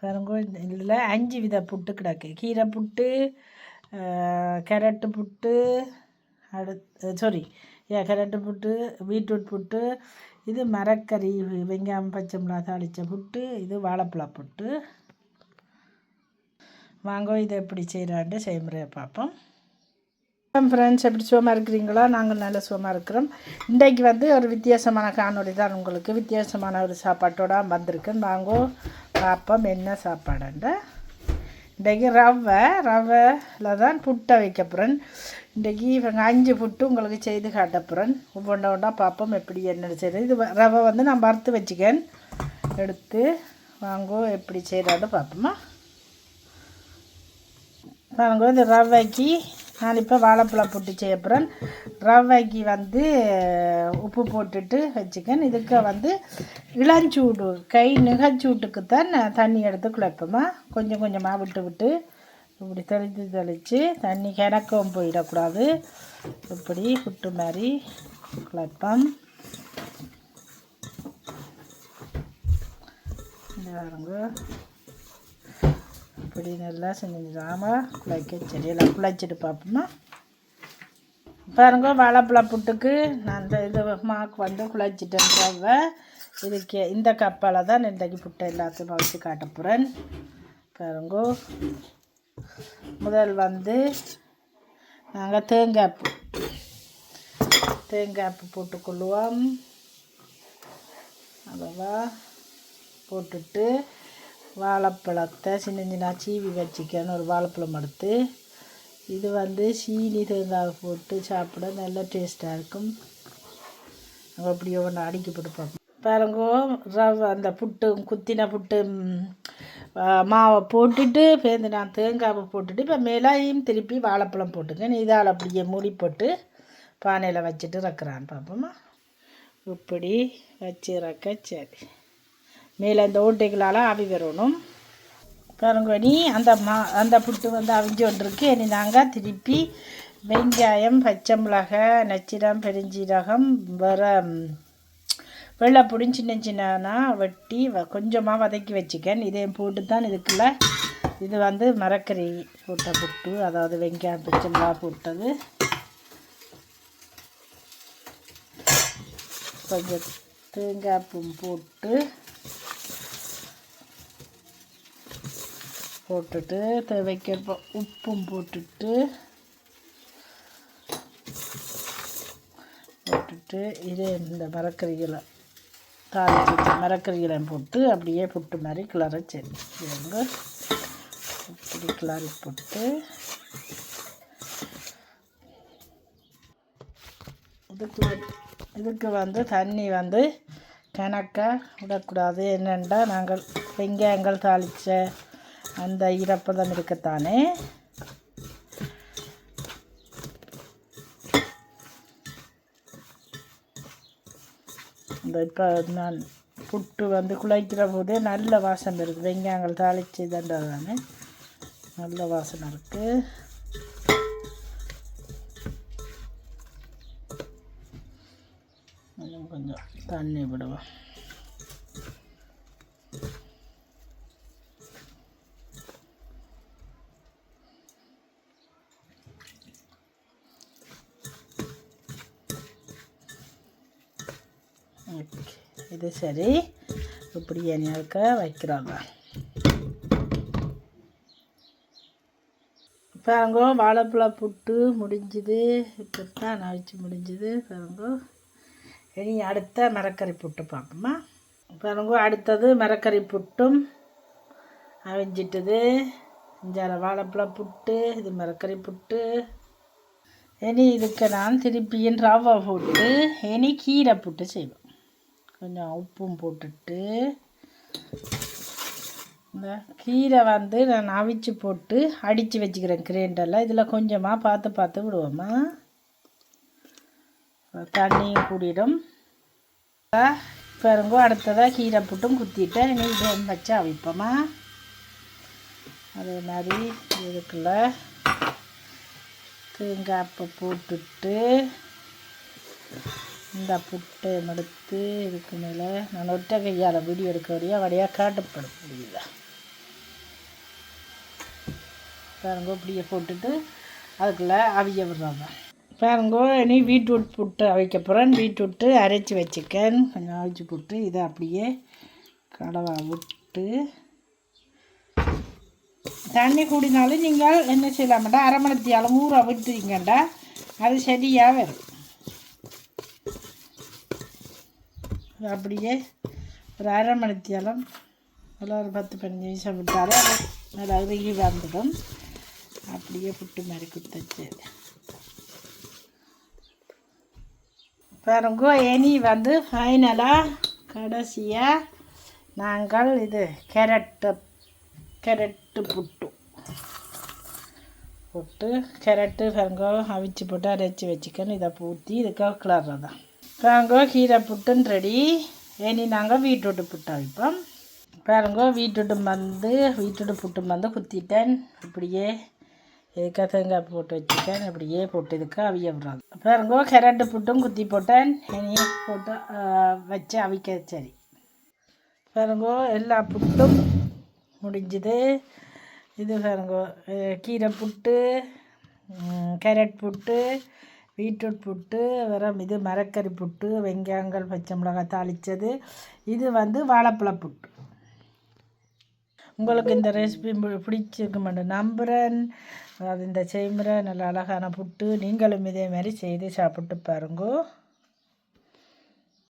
பாருங்க இதில் அஞ்சு வித புட்டு கிடக்கு. கீரை புட்டு கேரட்டு புட்டு அடுத்து சாரி ஏ கேரட்டு புட்டு பீட்ரூட் புட்டு இது மரக்கறி வெங்காயம் பச்சை மிளகா தாளித்த புட்டு இது வாழைப்பழ புட்டு. வாங்க இதை எப்படி செய்கிறான்ட்டு செய்முறையை பார்ப்போம். ஃப்ரெண்ட்ஸ் எப்படி சுகமாக இருக்கிறீங்களா? நாங்கள் நல்ல சுகமாக இருக்கிறோம். இன்றைக்கு வந்து ஒரு வித்தியாசமான காணொலி தான் உங்களுக்கு. வித்தியாசமான ஒரு சாப்பாட்டோட வந்திருக்குன்னு வாங்கோ பார்ப்போம் என்ன சாப்பாடுன்ற இன்றைக்கி ரவை ரவையில் தான் புட்டை வைக்க போகிறேன் இன்றைக்கி இவங்க அஞ்சு புட்டு உங்களுக்கு செய்து காட்ட போகிறேன் ஒவ்வொன்றா ஒன்றா பார்ப்போம் எப்படி என்ன செய்கிறது இது ரவை வந்து நான் வறுத்து வச்சுக்கேன். எடுத்து வாங்கோ எப்படி செய்கிறான்னு பார்ப்போமா. பாருங்க இந்த ரவைக்கு நான் இப்போ வாழைப்பழம் போட்டு செய்ய ரவைக்கு வந்து உப்பு போட்டுட்டு வச்சுக்கேன். இதுக்கு வந்து இளஞ்சூடு கை நிகச்சூட்டுக்கு தான் தண்ணி எடுத்து குழப்பமா? கொஞ்சம் கொஞ்சமாக விட்டு விட்டு இப்படி தெளித்து தெளித்து தண்ணி கிணக்கவும் போயிடக்கூடாது. இப்படி புட்டு மாதிரி குழப்பம். பாருங்க. இப்படி நல்லா செஞ்சுடாமல் குழைக்க செடியில் குழைச்சிட்டு பார்ப்போமா பாருங்க வாழைப்பழ புட்டுக்கு நான் இந்த இது மாக்கு வந்து குழைச்சிட்டேன்றவ இதுக்கு இந்த கப்பால் தான் இன்றைக்கு புட்டை எல்லாத்தையும் வச்சு காட்ட போகிறேன் பாருங்கோ முதல் வந்து நாங்கள் தேங்காய் பூ. தேங்காய் பூ போட்டுக்கொள்வோம் அதவா போட்டுட்டு வாழைப்பழத்தை சின்ன சின்ன சீவி வச்சுக்கணும் ஒரு வாழைப்பழம் எடுத்து இது வந்து சீனி தேங்காய் போட்டு சாப்பிட நல்ல டேஸ்ட்டாக இருக்கும். நாங்கள் அப்படியே ஒன்று அடுக்கி போட்டு பார்ப்போம். பாருங்கோ ரவை அந்த புட்டு குத்தின புட்டு மாவை போட்டுட்டு பேருந்து நான் தேங்காவை போட்டுட்டு இப்போ மேலாயும் திருப்பி வாழைப்பழம் போட்டுக்கேன் இதால் அப்படியே மூடி போட்டு பானையில் வச்சுட்டு ரக்குறான்னு பார்ப்போமா. இப்படி வச்சு இறக்க சரி. மேலே இந்த ஓட்டைகளால் ஆவி வரணும். கருங்கொடி அந்த மா அந்த புட்டு வந்து அவிஞ்சு கொண்டிருக்கு இனி நாங்கள் திருப்பி வெங்காயம் பச்சை மிளகாய் நச்சிரம் பெருஞ்சீரகம் வர வெள்ளைப்புடி சின்ன சின்னனா வெட்டி வ கொஞ்சமாக வதக்கி வச்சுக்கேன். இதையும் போட்டு தான் இதுக்குள்ள இது வந்து மரக்கறி போட்ட புட்டு அதாவது வெங்காயம் பச்சை மிளகா போட்டது. கொஞ்சம் தேங்காய் பூ போட்டு போட்டுட்டு தேவைக்கேற்ப உப்பும் போட்டுட்டு போட்டுட்டு இதே இந்த மரக்கறிகளை தாளிச்சு மரக்கறிகளை போட்டு அப்படியே புட்டு மாதிரி கிளற சரி இவங்க இப்படி கிளறி போட்டு இதுக்கு இதுக்கு வந்து தண்ணி வந்து கணக்காக விடக்கூடாது. என்னென்னா நாங்கள் வெங்காயங்கள் தாளித்த அந்த ஈரப்பதம் இருக்கத்தானே? இந்த இப்போ நான் புட்டு வந்து குழைக்கிற போதே நல்ல வாசனை இருக்குது. வெங்காயங்கள் தாளித்து தானே? நல்ல வாசனை இருக்குது கொஞ்சம் தண்ணி விடுவோம். இது சரி. இப்படி எண்ணெய்க்க வைக்கிறாங்க. பாருங்கோ வாழைப்பழ புட்டு முடிஞ்சுது. இப்போ தான் நழிச்சு முடிஞ்சுது. பாருங்கோ. இனி அடுத்த மரக்கறி புட்டு பார்ப்போமா? பாருங்கோ அடுத்தது மரக்கறி புட்டும் அவிஞ்சிட்டது. இஞ்சார வாழைப்பழ புட்டு இது மரக்கறி புட்டு. இனி இதுக்கு நான் திருப்பியின் ரவா போட்டு இனி கீரை புட்டு செய்வோம். கொஞ்சம் உப்பும் போட்டுட்டு இந்த கீரை வந்து நான் அவிச்சு போட்டு அடித்து வச்சுக்கிறேன் கிரைண்டரில். இதில் கொஞ்சமாக பார்த்து பார்த்து விடுவோம்மா. தண்ணியும் கூடிடும். பாருங்க அடுத்ததாக கீரை புட்டும் குத்திட்டேன் இனி இதை வச்சு அவிப்போமா அதே மாதிரி இதுக்குள்ள தேங்காய் போட்டுட்டு இந்த புட்டை எடுத்து இதுக்கு மேலே நான் ஒற்றை கையால் வீடியோ எடுக்க வழியாக வழியாக காட்டப்பட முடியுதா பாருங்க இப்படியே போட்டுட்டு அதுக்குள்ளே அவிய விடுறாங்க பாருங்கோ இனி பீட்ரூட் புட்டு அவிக்க போகிறேன் பீட்ரூட்டு அரைச்சி வச்சுக்கேன். கொஞ்சம் அவிச்சு போட்டு இதை அப்படியே கடவா விட்டு தண்ணி கூடினாலும் நீங்கள் என்ன செய்யலாமட்டா அரை மணத்தியாலும் ஊற விட்டுறீங்கண்டா அது சரியாக வரும். அப்படியே ஒரு அரை மணித்தியாலம் நல்லா ஒரு பத்து பதினஞ்சு நிமிஷம் விட்டாலே நல்லா அருகி வந்துடும். அப்படியே புட்டு மாதிரி குத்தச்சு பாருங்க இனி வந்து ஃபைனலாக கடைசியாக நாங்கள் இது கேரட்டு கேரட்டு புட்டு. போட்டு கேரட்டு பாருங்க அவிச்சு போட்டு அரைச்சி வச்சுக்கணும். இதை ஊற்றி இதுக்காக கிளறதான் பாருங்க கீரை புட்டுன்னு ரெடி இனி நாங்கள் வீட்ரூட்டு புட்டு அவிப்போம். பாருங்க வீட்ரூட்டு வந்து வீட்ரூட்டு புட்டு வந்து குத்திட்டேன். இப்படியே இதுக்காக தேங்காய் போட்டு வச்சுட்டேன் இப்படியே போட்டு இதுக்கு அவிய விடுறாங்க. பாருங்க கேரட்டு புட்டும் குத்தி போட்டேன். இனி போட்டு வச்சு அவிக்க சரி. பாருங்க எல்லா புட்டும் முடிஞ்சுது. இது பாருங்க கீரை புட்டு கேரட் புட்டு பீட்ரூட் புட்டு வெறும் இது மரக்கறி புட்டு வெங்காயங்கள் பச்சை மிளகாய் தாளித்தது இது வந்து வாழைப்பழ புட்டு. உங்களுக்கு இந்த ரெசிபி பிடிச்சிருக்க மாட்டேன் நம்புகிறேன் அது இந்த செய்முறை நல்ல அழகான புட்டு. நீங்களும் இதே மாதிரி செய்து சாப்பிட்டு பாருங்கோ.